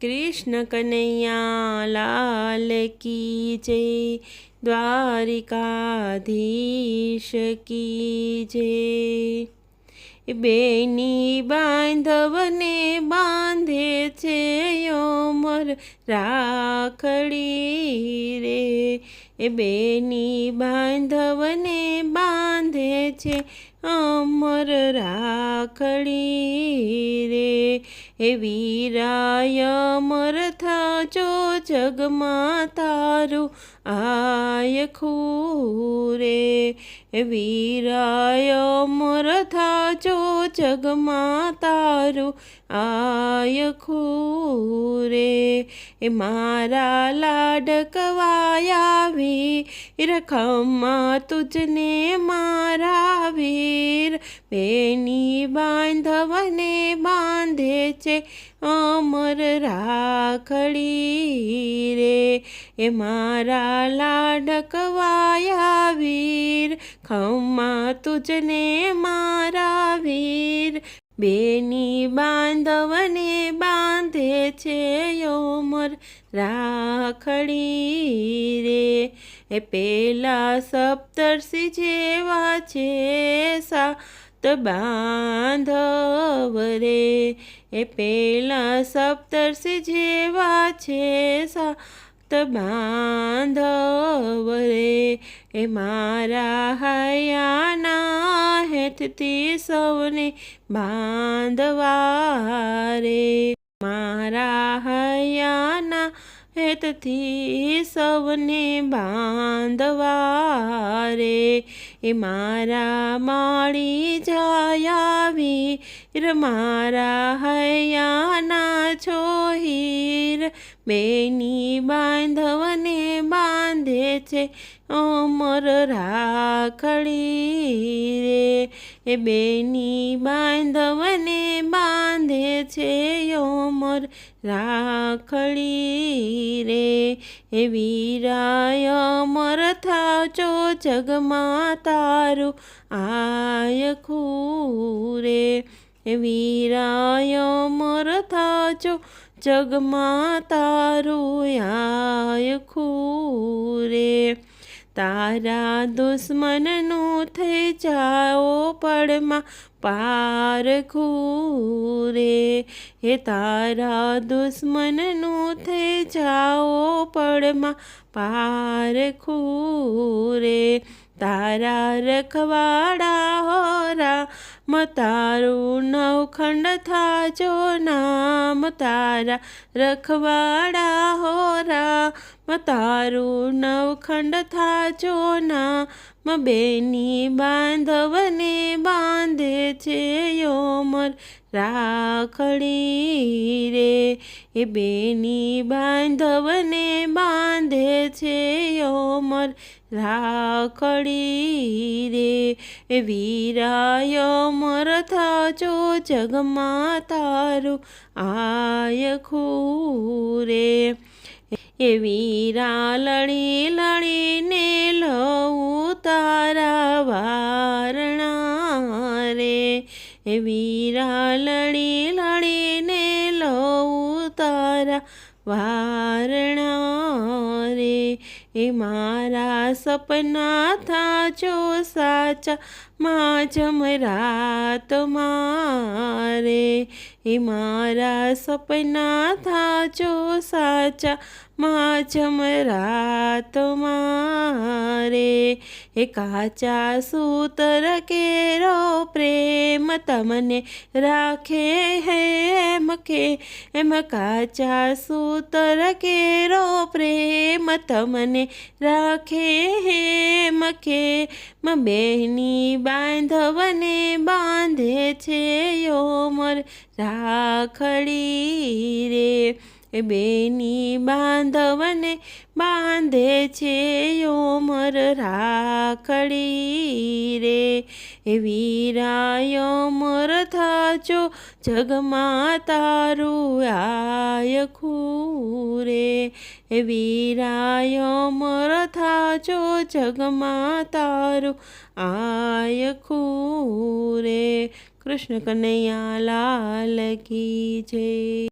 કૃષ્ણ કનૈયા લાલ કી જય, દ્વારિકાધીશ કી જય. બેની બાંધવને બાંધે છે યોમર રાખડી રે. એ બેની બાંધવને બાંધે છે અમર રાખડી એ વીરાય અમર થાજો જગમાં તારું આય ખૂરે. હે વીરાય અમર થાજો જગમાં તારું આય રે એ મારા લાડકવાયા વીર, ખમ્મા તુજને મારા વીર. બેની બાંધવને બાંધે છે, અમર રાખડી રે. એ મારા લાડકવાયા વીર ખમા તુજને મારા વીર. બેની બાંધવને બાંધે છે યોમર રાખડી રે. એ પેલા સપ્તર્ષિ જેવા છે, સાત બાંધવ રે. એ પેલા સપ્તર્ષિ જેવા છે સાત બાંધવ રે એ મારા હયાના હેઠથી સૌને બાંધવા રે મારા હેતથી સૌને બાંધવા રે. એ મારા માળી જાયા વીર મારા હૈયાના છોહીર બેની બાંધવને બાંધે છે અમર રાખડી રે. એ બેની બાંધવને બાંધે છે અમર રાખડી રે. એ વીરાય, અમર થાચો જગમાં તારું આય રે એ વીરાય, અમર થાચો જગમાં તારું આય રે તારા દુશ્મનનું થઈ જાઓ પડમાં પાર ખૂરે. હે તારા દુશ્મનનું થઈ જાઓ પડમાં પાર રે તારા રખવાડા હોરા મ તારું નવખંડ થાજો નામ. તારા રખવાડા હોરા મ તારું નવખંડ થાજો નામ. બેની બાંધવને બાંધે છે યોમર રાખડી રે. એ બેની બાંધવને બાંધે છે યોમર રાખડી રે વીરાય મરથા જો જગમાં તારું આય રે એ વીરા લડી લડીને લઉં તારા વારણા રે. એ તારા વારણા રે એ મારા સપના થાચો સાચા, માં જમરાત મારે. એ મારા સપના થાચો સાચા, માં જમરાત મારે. એ કાચા સૂતર કેરો પ્રેમ તમને રાખે હેમ કે એમ કાચા સૂતર કેરો પ્રેમ તમને રાખે હેમ કે બહેની બાંધવને બાંધે છે યોમર રાખડી રે. એ બેની બાંધવને બાંધે છે યોમર રાખડી રે. એ વીરાયમર થાજો જગમાં તારું આય ખૂરે. એ વીરાયમર થાચો જગમાં તારું આય ખૂરે. કૃષ્ણ કનૈયા લાલ કી જય.